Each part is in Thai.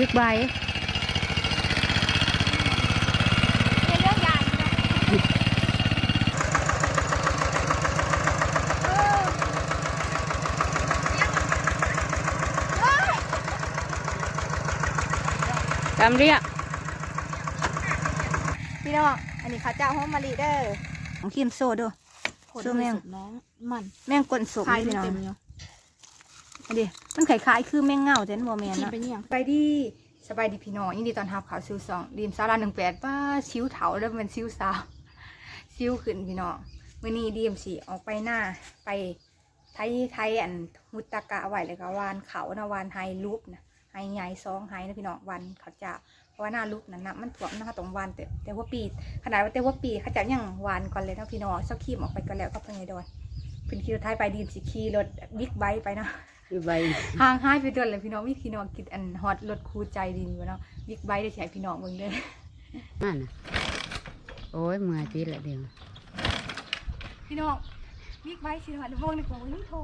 บิ๊กไบค์เป็นเรียกพี่น้อง อันนี้ข้าเจ้าหอมมะลิเด้อของคิมโซดูสู้แมงน้องมัน แมงกลนสมคายพี่น้อง เต็มอยู่อันนี้มันคล้ายๆคือแม่งเง่าแต่นบ่แม่นกินเนาะไปเนี่ยงไปดีสบายดีพี่น้องยินดีตอนทับข่าวซิวสองดีมซาลาหนึ่งแปดป้าซิวเถาแล้วมันซิวสาวซิวขึ้นพี่น้องมื่อนี้ดีมสีออกไปหน้าไปไทยไทยอันมุตตะกะไว้เลยก็วานเขานะวานไฮลูปนะไฮใหญ่ซองไฮนะพี่น้องวันเขาจะเพราะว่าหน้าลูกนั้นนะมันถ่วมนะคะตรงวานแต่แต่ว่าปีขนาดว่าแต่ว่าปีเขาจะยังวานก่อนเลยนะพี่น้องเซาขี้มออกไปก่อนแล้วก็เพิ่งไงดอยเป็นขี่รถไทยไปดีมสิขี่รถบิ๊กไบค์ไปนะ อยู่ใบห่างหายไปเดือนเลยพี่น้องวิพี่น้องกินอันฮอตรถคูใจดินอยู่เนาะบิ๊กไบค์ได้ใช้พี่น้องเบิ่งเด้อนั่นน่ะโอ้ยเมื่อยติดละเดียวพี่น้องบิ๊กไบค์สิฮอตเบิ่งในกล่องนี่โทร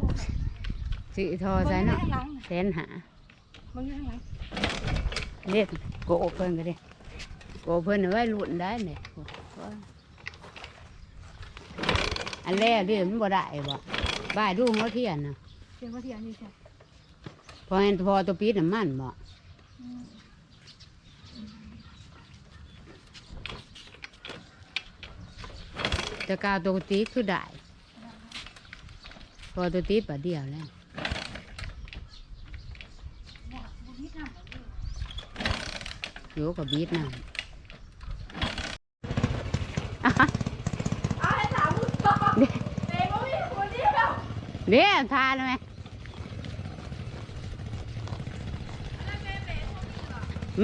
สิทอเบิ่งใส่ในเนาะข้างหลังน่ะแสนหาเบิ่งในข้างหลังเรียกโกเพิ่นก็ได้โกเพิ่นเอาไว้ลุ่นได้เนี่ยอันแรกนี่มันบ่ได้บ่บ้ายดูหัวเทียนน่ะเสียงว่าเทียนนี่ใช่พอเห็นพอตัวปีดน้ำมันบ่จะกาวตัวตีดคือได้ พอตัวตีดปะเดียวแล้วโยกับบีดน้อ้าวให้ถามมึงก่อนเด็กบ่มีคนเดียวำเดี๋ยวทานไหม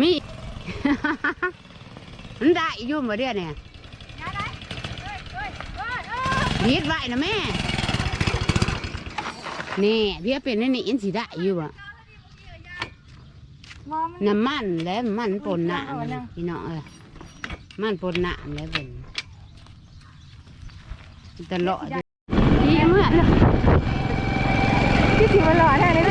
มี มันได้อยู่บ่เดียวเนี่ยอย่าได้เฮ้ยเฮ้ยเฮ้ยเฮ้ยบีดไว้นะแม่ นี่เพียเป็นนี่อินสิได้อยู่บ่มอมันน้ำมันแล้วมันปนหนามนะพี่น้องเอ้ยมันปนหนามแล้วเป็นตลอดอยู่ดีเมื่อเลยพี่สิมาหล่อแท้เลย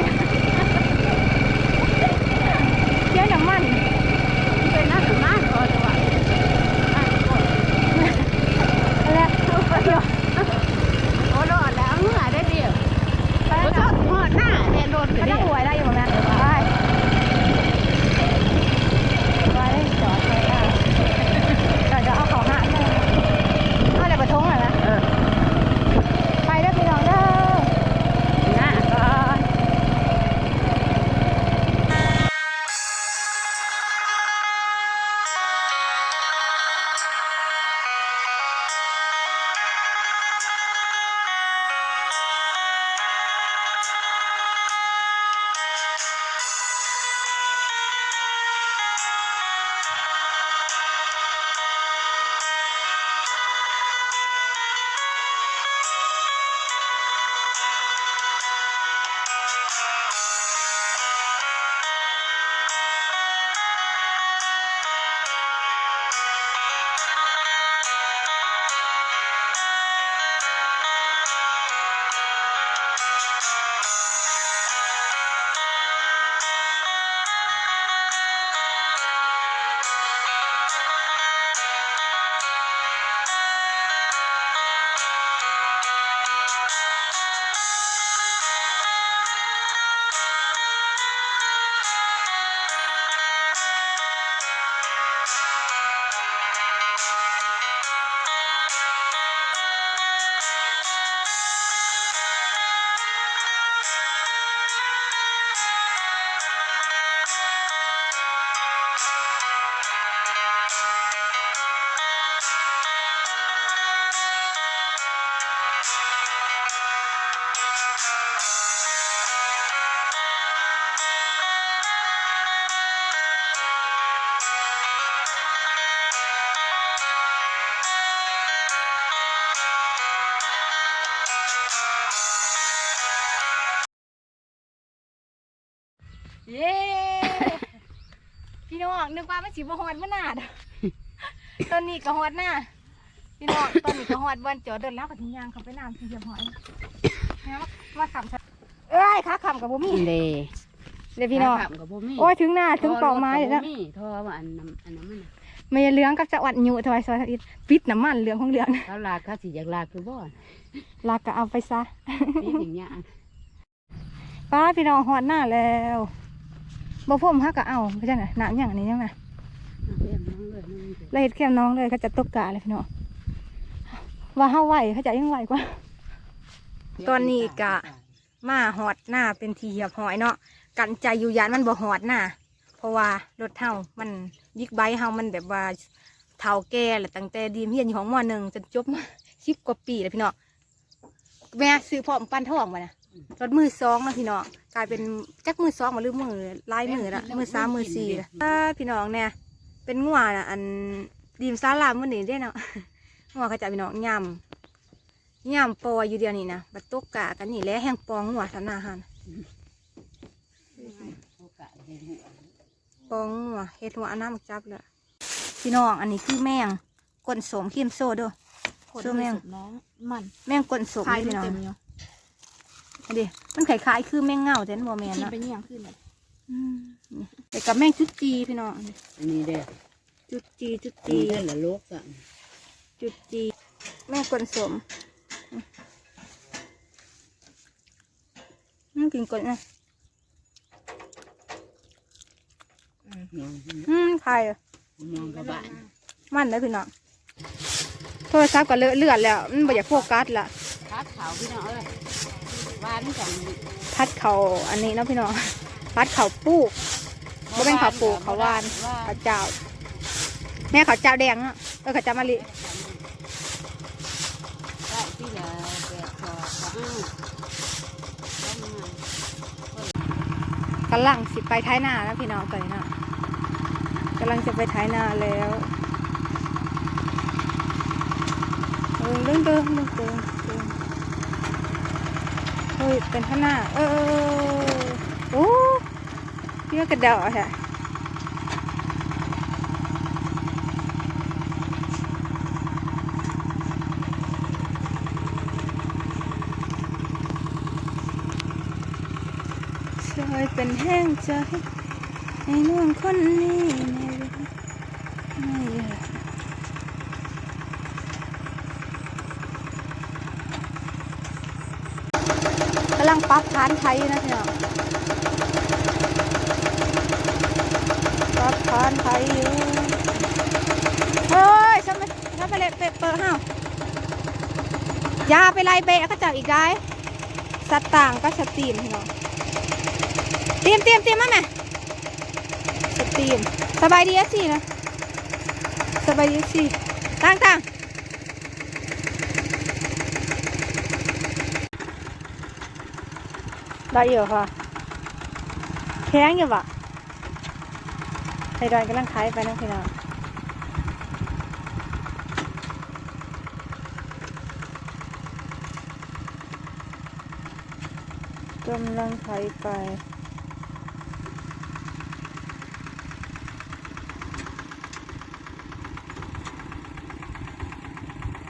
เย้พี่น้องนึกว่ามันสีบฮอดมันนาดตอนนี้ก็ฮอดหน้าพี่น้องตอนนี้ก็ฮอดวันจอดเดินแล้วก็ทิ้งยางเขาไปน้ำที่เดียบหอยแล้วมาขำฉันเอ้ยขาขำกับบุมี่เดเดี๋ยวพี่น้องถามกับบ่มีโอ้ยถึงหน้าถึงปอกไม้เลยนะบ่มีโทรว่าอันนั้นอันนั้นมันน่ะไม่เหลืองกับจะวัดอยู่ถอยซอยอีกปิดน้ำมันเหลืองของเหลืองเขาลากเขาสิอยากลากคือบ่ลากก็เอาไปซะนี่อย่างเงี้ยป้าพี่น้องหอดหน้าแล้ว บ่พ่มฮักก็เอาไปจังไหนน้ำอย่างนี้ยังไงเรียมน้องเลยน้องเลยเลยเฮ็ดแค่น้องเลยเขาจะตกกะเลยพี่น้องว่าเฮาไหวเขาจะยังไหวกว่า ตอนนี้กะมาหอดหน้าเป็นทีเหียบหอยเนาะกันใจอยู่ยานมันบ่หอดหน้าเพราะว่ารถเฮามันยิกไบค์เฮามันแบบว่าเท่าแก่แหละตั้งแต่ดีมเฮียนอยู่ของมหนึ่งจนจบมาสิบกว่าปีแล้วพี่น้องแม่ซื้อพร้อมปั้นทองมานะ รถมือสองแล้วพี่น้องกลายเป็นจักมือสองมาหรือมือลายมือละมือสามมือสี่ละอ่าพี่น้องเนี่ยเป็นงัวนะอันดีมซาลามมันนี่ได้เนาะงัวเขาจะพี่น้องยำยำปออยู่เดียวนี่นะบัดตกกะกันนี่แหละแห้งปองงัวสำนาหันโอกาสเห็นหัวปองงัวเฮ็ดหัวเอาน้ำมาจับเลยพี่น้องอันนี้คือแมงก้นสมขี้มโซ่เด้วยขนสู้แม่งสุดน้องมันแมงก้นสมพายนี่มันพี่น้อง เต็มอยู่อันนี้มันคล้ายๆคือแมงเง่าแต่มันบ่แมนกินเนาะไปเนี่ยงขึ้นเลยอืมนี่แต่กับแมงจุดจีพี่น้องอันนี้เด้อจุดจีจุดจีจีเด้อละโลกสั่งจุดจี แม่งกลสมอืมกินกลนะน้องอืมใครอะน้องกับบ้านมันเลยพี่น้องโทรศัพท์ก็เลอะเลือดแล้วมันบ่อยากโฟกัสละพัดขาวพี่น้องเอ้ยห วานจังพัดเขาอันนี้เนาะพี่น้องพัดเขาปูกบ่เป็นเขาวปลูกเขาวหวานเขาวเจ้า แม่เขาวเจ้าแดงเนาะเออเขาวเจ้ามะลิได้ที่ละแปดสองอ้าวต้องมากำลังสิไปท้ายหน้าแล้วพี่น้องตอนนี้เนาะกำลังจะไปท้ายหน้าแล้วเออเดินเดินเดินเดินเดิน เฮ้ย เป็นข้างหน้าเออเออเออโอ้เยอะกระเดาะค่ะช่วยเป็นแห้งใจให้น้องคนนี้ไม่รู้ไม่อยากกำลังปรับฐาน ไทยนะพี่น้องรับฐานไทยอยู่เฮ้ยทำไมทำไมเลยเปะเปิดห้าวยาไปไล่เบะก็จับอีกได้สตางค์ก็สตรีมพี่น้องเตรียมเตรียมเตรียมมาไหมสตรีมสบายดีสซีนะสบายดีสซีตั้งตั้ง ได้อยู่ค่ะแข็งอยู่ปะไทยดอยกำลังขายไปนะพี่น้องกำลังขายไป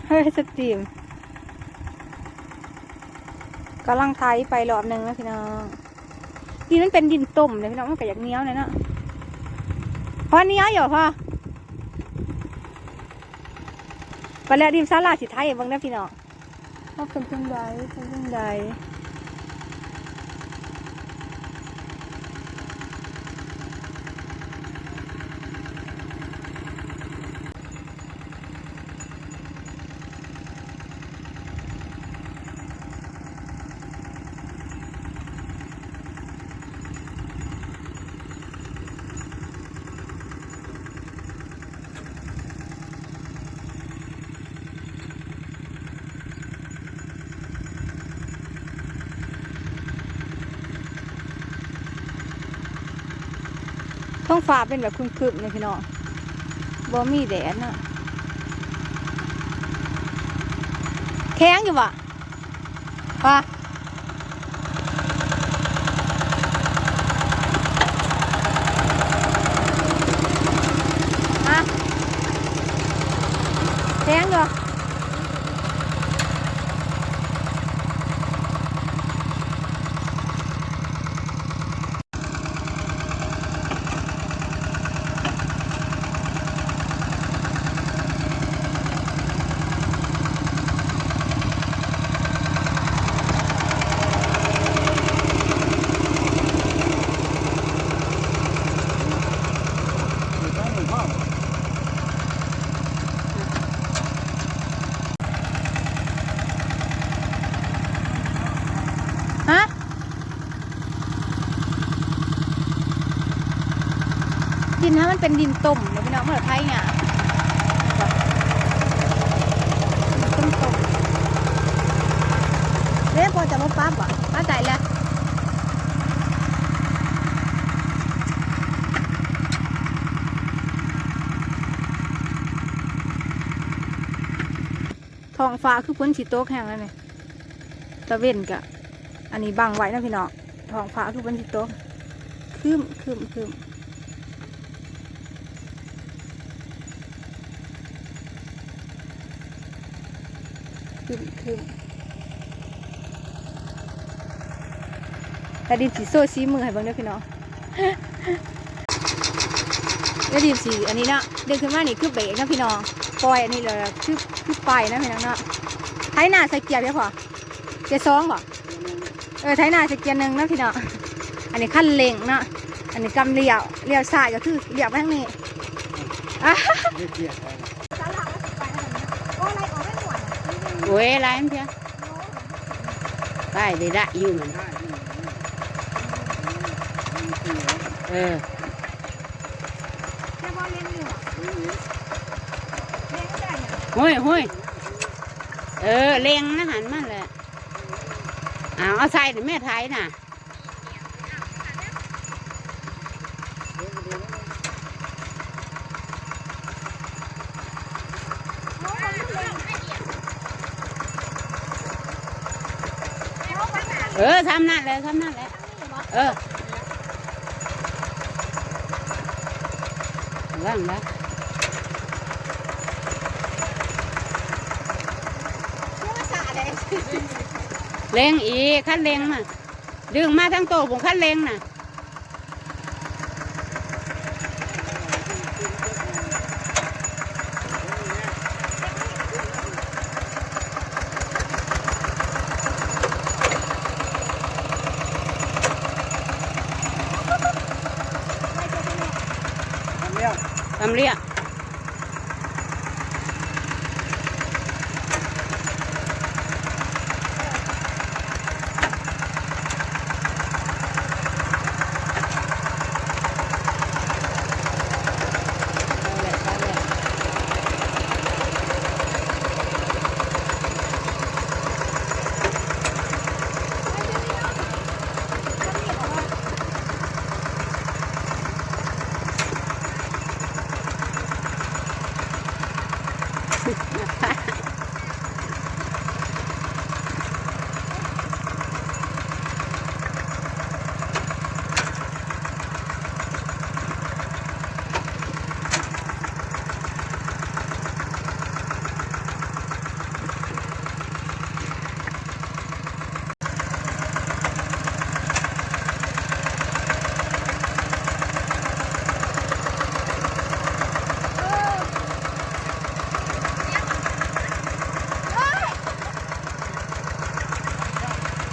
เฮ้ยสตรีม กำลังไทยไปรอบหนึ่งนะพี่น้องดินมันเป็นดินต้มเลยพี่น้องมันก็อยากเนี้ยวเลยเนาะพอเนี้ยวอยู่พอไปแล้วดิมซาลาสิไทยเบ้างนะพี่น้องว่าเป็นจังใดเป็นจังใด องฟ้าเป็นแบบครึมๆเลยพี่น้องบ่มีแดดนะแข็งอยู่ปะปะอะ มันเป็นดินต้มเดี๋ยวพี่น้องเมื่อไทยเนี่ยต้มต้มเรียกพอจะมาปั๊บอะป้าใจแล้วท้องฟ้าคือพ้นสีโต๊ะแห้งแล้วเนี่ยตะเวนกะ อันนี้บังไว้นะพี่น้องท้องฟ้าคือพ้นสีโต๊ะคืมคืมคืม ขึ้นแต่ดินสีโซ่ซีมือให้เบิ่งเด้วยพี่น้องแล้วดินสีอันนี้เนาะเดินขึ้นมานี่คือเบรกนะพี่น้องปล่อยอันนี้เลยคือคือไปนะพี่น้องเนาะไถหน้าใส่เกียร์เดียพอเกียร์สองบ่เออไถหน้าใส่เกียร์หนึ่งนะพี่น้องอันนี้ขั้นเร่งเนาะอันนี้กำเลี้ยวเลี้ยวซ้ายก็คือเลี้ยวไปทางนี้อะ อะโอ้ยอะไรมันเพียได้ได้ได้อยู่มันได้ที่ไหนมีเกลียด เออ แค่ว่าเล่นอยู่อะเล่นไม่ได้เนี่ย ห้ยห้ยเออเล็งนะหันมาเลยเอาเอาใส่ถึงแม่ไทยน่ะ โอ้ยมันเล่น เออทำนั่นเลยทำนั่นแหละเออล่างละเชื่อสาเลยเล็งอีกขั้นเล็งมาดึงมาทั้งโตผมขั้นเล็งน่ะ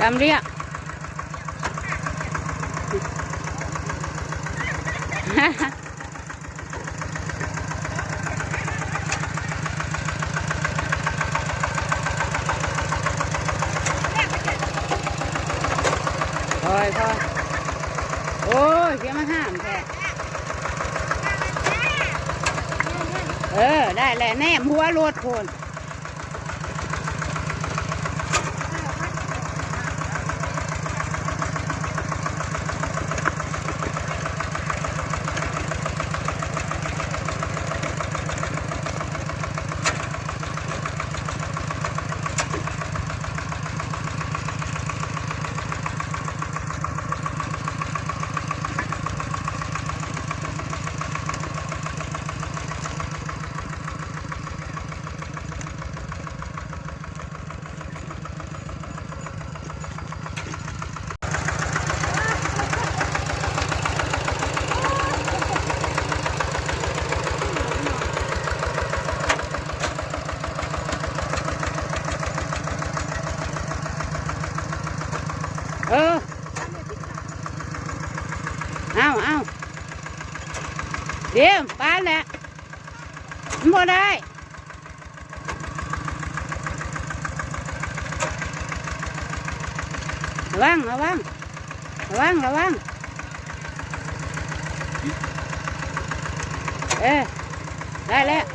จำเรียกคอยคอยโอ้ยเสียมาห้ามแท้เออ ได้แหละแนมหัวรถโคนเออ เอาเอาเดี๋ยวปานแหละมันบ่ได้ ระวังระ วังระวัง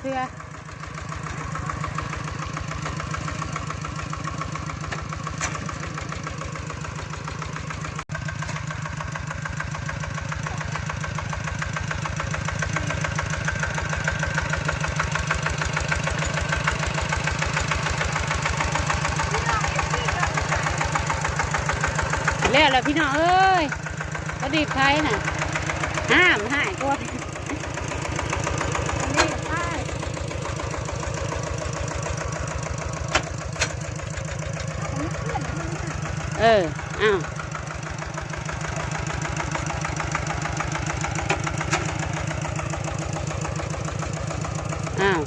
ระวั แล้วคือบ่ปักเอาจะเครือแล้วล่ะพี่น้องเอ้ยก็ดีใครน่ะห้ามหายตัวเออ อ้าว อ้าว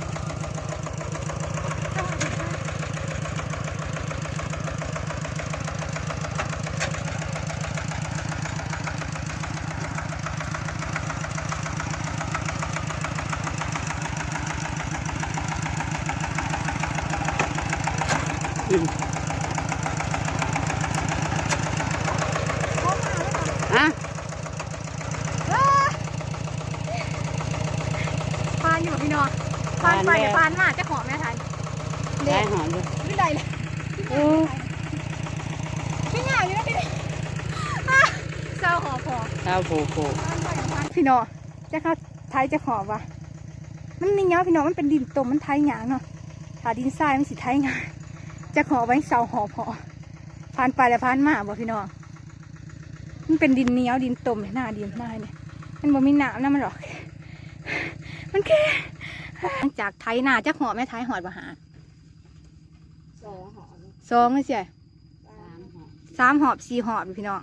อืม อะพานอยู่พี่น้องพานไปเดี๋ยวพานมาจะขอแม่ทันได้หอมเลยไม่ได้เลยโอ้ไม่ง่ายอยู่นะพี่อะเศร้าหอพอ ข้าวโผล่โผล่พี่น้องจะเข้าไทยจะขอบวะมันนี่เนาะพี่น้องมันเป็นดินตมมันไทยหยางเนาะถ้าดินทรายมันสิไทยหยางจะขอไว้เสาหอพอผ่านไปแล้วผ่านมาบ่พี่น้อง มันเป็นดินเหนียวดินตมหน้าดินหน้าเนี่ยมันบ่มีน้ำนะมันหรอกมันแค่หลังจากไทยหน้าจะขอแม่ไทยหอดบ่หาสองหอมสองไม่ใช่สามหอมสามหอบสี่หอบอยู่พี่น้อง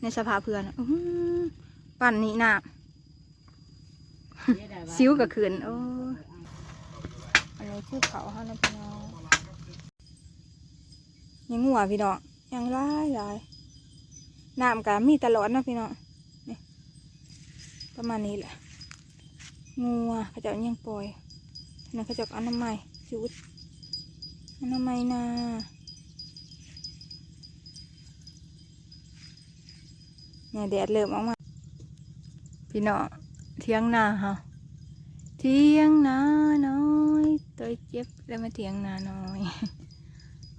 ในสภาเพื่อนอื้อหือปั่นนี่น้ำซิ้วกับขืนโอ้อะไรชื่อเขาฮะนะพี่น้องยังงัวพี่น้องยังร้ายหลาย น้ำกะมีตลอดนะพี่น้องนี่ประมาณนี้แหละงัวเขาจะยังปล่อยนั่นเขาจะเอานามัยชุดอนามัยนาเนี่ยแดดเริ่มออกมา พี่น้องเที่ยงนาเฮาเที่ยงนาน้อยตัวเจ็บแล้วมาเที่ยงนาน้อย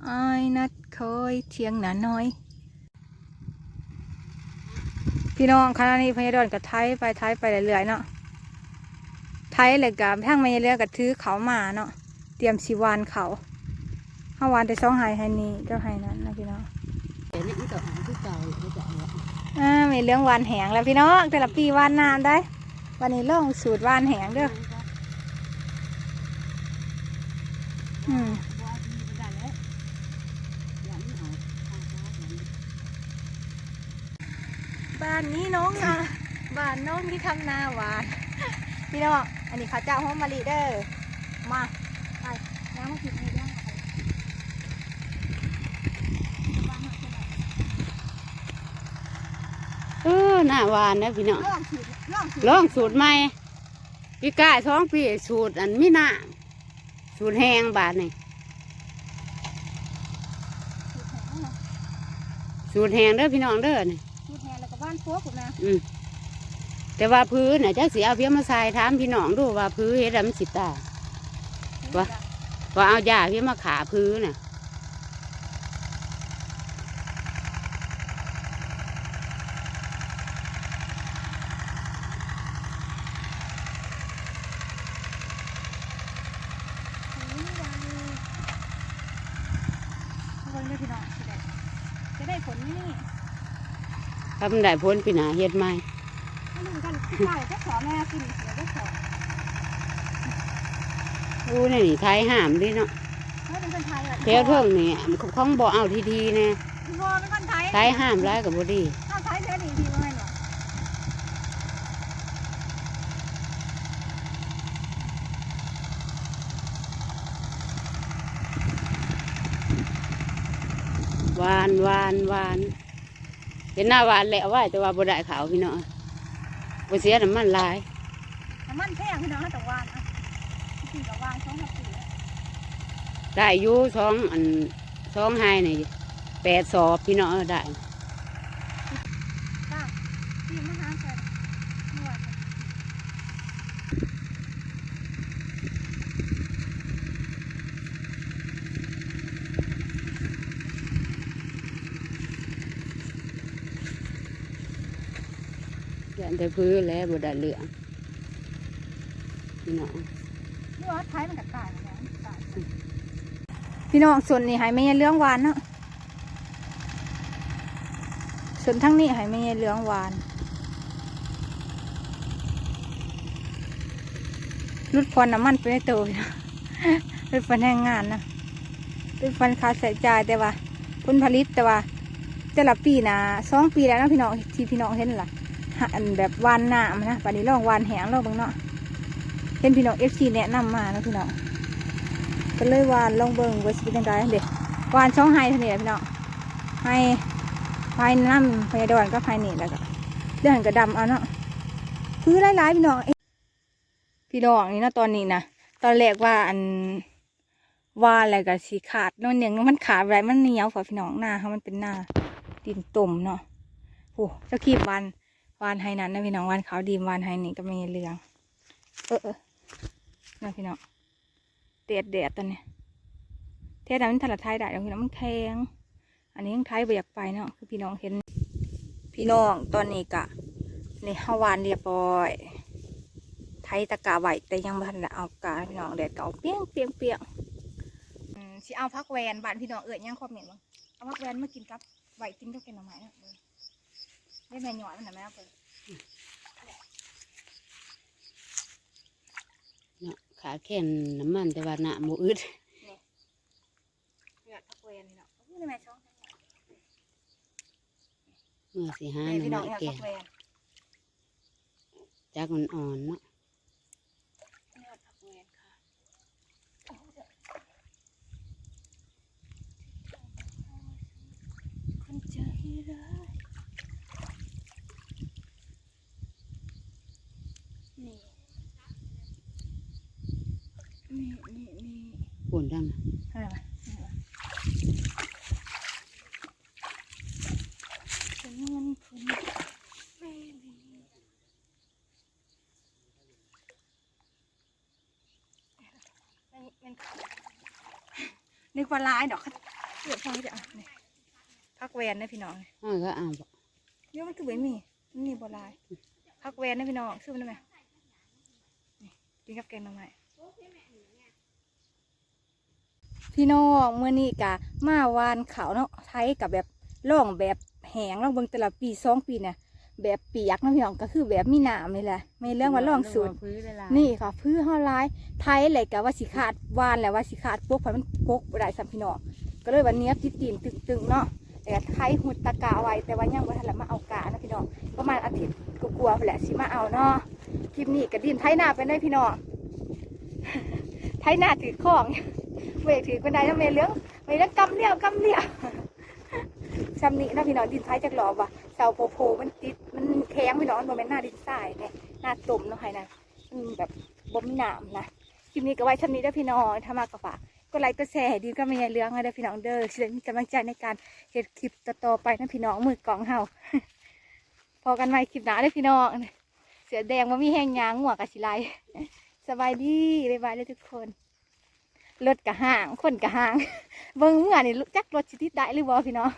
ไอ้ายนัดคอยเที่ยงนาน้อย พี่น้องคณะนี้พญาดอนกับไทยไปไทยไปเรื่อยๆเนาะไทยเลยกับทั้งไม่เรือกับถือเขามาเนาะเตรียมสีวานเขาเฮาวานแต่ช่องไฮไฮนี้เจ้าไฮนั้นนะพี่น้องเดี๋ยวนี้มันก็หอมที่เก่าเขาจะเอาะอ่ามีเรื่องวานแหงแล้วพี่น้องแต่ละปีวานนานได้ วันนี้ลองสูตรวานแหงเด้ออืม บ้านนี้น้องนะบ้านน้องที่ทำนาหวานพี่น้องอันนี้ข้าวเจ้าหอมมะลิเด้อมาไปน้ำมากินให้ด้วยเออหน้าหวานนะพี่น้องลองสูตรลองสูตรลองสูตรใหม่พี่กายท้องพี่สูตรอันมีน้ำสูตรแห้งบาทนี่สูตรแห้งเด้อพี่น้องเด้อนี่ สูตรแทนแล้วก็บ้านพวกผมนะอืมแต่ว่าพื้นน่ะจักสิเอาเพียงมาใส่ถามพี่น้องดูว่าพื้นเฮ็ดแล้วมันสิตายวะว่าเอายาเพียงมาขาพื้นน่ะ คนได้พี่น้องจะได้จะได้ผลนี่ ถ้ามันได้พ้นปีหนาเฮ็ดไหมไม่รู้กันพี่ชายจะขอแม่กินเดี๋ยวจะขออู้นี่นี่ไทยห้ามดิเนาะไม่เป็นคนไทยหรอกแถวเทิงนี่ของบ่เอาทีทีๆแน่พี่พ่อเป็นคนไทยไทยห้ามร้ายกับบ่ดีเอาไทยเท่านี้พี่ว่าไงหรอหวานหวานหวาน เห็นหน้าหวานแล้วไว้แต่ว่าบ่ได้ขาวพี่น้องบ่เสียน้ำมันหลายน้ำมันแพงพี่น้องแต่วานอะสี่กับวานสองกับสี่ได้อยู่สองอันสองไฮนี่แปดสอบพี่น้องเออได้ ป้าพี่มาหาแฟนเมื่อวาน ยันแต่พื้นแล้วบด้เหลืองพี่น้องเมื่อวาท้ายมันกัดตายแล้วพี่น้องส่วนนี้หายไม่ใช่เรื่องหวานเนาะส่วนทั้งนี้หายไม่ใช่เรื่องหวานรุดพรน้ำมันไปเตัวนะรุดฟันแรงงานนะรุดฟันคาใช้จ่ายแต่ว่าผลผลิตแต่ว่าแต่ละปีนะสองปีแล้วนะพี่น้องที่พี่น้องเห็นล่ะ อันแบบวานหน้ามันนะปันนี้ลองวานแหงลองเบางเนาะเห็นพี่น้องเอฟซีแนะนำมานะพี่น้องก็เลยวานลองเบิ่งว่าสิเป็นยังไงเด็กวานช่องไฮเท่านี้แหละพี่น้องไฮไฮน้ำพยาดอนก็ไฮนี่แล้วก็เรื่องกระดำเอาเนาะคือหลายๆพี่น้องพี่น้องนี่นะตอนนี้นะตอนแรกว่าอันว่าอะไรกับสีขาดเนาะเนี่ยมันขาดอะไรมันเหนียวฝ่าพี่น้องหน้าเขามันเป็นหน้าดินตุ่มเนาะโอ้เจ้าขีบวาน วานไฮนั้นนะพี่น้องวานขาวดีมวานไฮนี่ก็ไม่เรือง เออเออนะพี่น้องแดดแดดตอนนี้เทศดำมันถลัดไทยได้แล้วพี่น้องมันแข็งอันนี้ยังไทยไปอยากไปเนาะคือพี่น้องเห็น พี่น้องตอนนี้กะในฮาวานเรียบร้อย ไทยตะกาไหวแต่ยังไม่ทันได้เอากาพี่น้องแดดเก่าเปี้ยงเปี้ยงเปี้ยงอืมสิเอาพักแวนบ้านพี่น้องเอิญยังคอมเมนต์บ้างเอาพักแวนมากินกับไหวกินกับแกงหน่อไม้นะเบิ่ง ได้แม่หน่อยมันหน่อยไหมครับเพิ่นเนาะขาแค่นน้ำมันแต่ว่าหน้าโมอึดเนี่ยพักแวนพี่น้องโอ้ยได้แม่ช่องเมื่อสิหาเนี่ยพี่น้น้ำองมันเนี่ยแก่พักแวนจากมันอ่อนเนาะเนี่ยพักแวนค่ะคนใจร้าย นี่นี่นี่ปุ่นดังนะอะไรวะอะไรวะฉันมันคนเฟรีมันมันนึกว่าร้ายดอกเขาเดี๋ยวพอจะเอาเนี่ยพักแวนนะพี่น้องอ้าวก็เอาบ่เดี๋ยวมันคือไม่มีมันมีบัวลายพักแวนนะพี่น้องซื้อมันได้ไหมนี่กินกับแกงหน่อไม้ พี่น้องเมื่อนี้กะมาวานเขาวเนาะไทยกับแบบล่องแบบแหงล่องเบิ่งแต่ละปีสองปีเนี่ยแบบเปียกนะพี่น้องก็คือแบบมีหนามนี่แหละไม่เรื่องว่าล่องสูตรนี่ค่ะพื้นห้อร้ายไทยเลยกะว่าสิขาดวานแล้วว่าสิขาดพวกไฟมันพกบ่ได้สัมพี่น้องก็เลยวันนี้ติดตีนตึงๆเนาะแต่ก็ไทยหุดตะกาไว้แต่ว่ายังบ่ทันละมาเอากานะพี่น้องประมาณอาทิตย์ก็กลัวๆไปแหละสิมาเอาเนาะคลิปนี้ก็ดินไทยหน้าไปได้พี่น้องไทยหน้าถือของ เวกถือกันได้แล้วเมเลี้ยงเมเลี้ยงกำเลี้ยวกำเลี้ยวซ้ำนี้นะพี่น้องดินไทยจากหลอบว่ะเสาโพโพมันติดมันแข็งพี่น้องมันบ่แม่นหน้าดินทรายเนี่ยหน้าตุ่มเนาะใครนะอืมแบบบ่มีน้ำนะคลิปนี้ก็ไว้ช่ำนี้เด้พี่น้องถ้ามากก็ฝากก็ไลค์ก็แชร์ดีก็ไม่ใช่เรื่องนะเด้พี่น้องเด้อสิได้มีกำลังใจในการเฮ็ดคลิปต่อๆไปนะพี่น้องมือกล่องเฮาพอกันใหมคลิปหน้าเด้พี่น้องเสือแดงว่ามีแห้งยางหัวกับสิไลสบายดีบ๊ายบายเลยทุกคน รถกะห่าง คนกะห่าง เบิ่งเมื่อนี่รู้จักรถสิติดได้หรือบ่พี่น้อง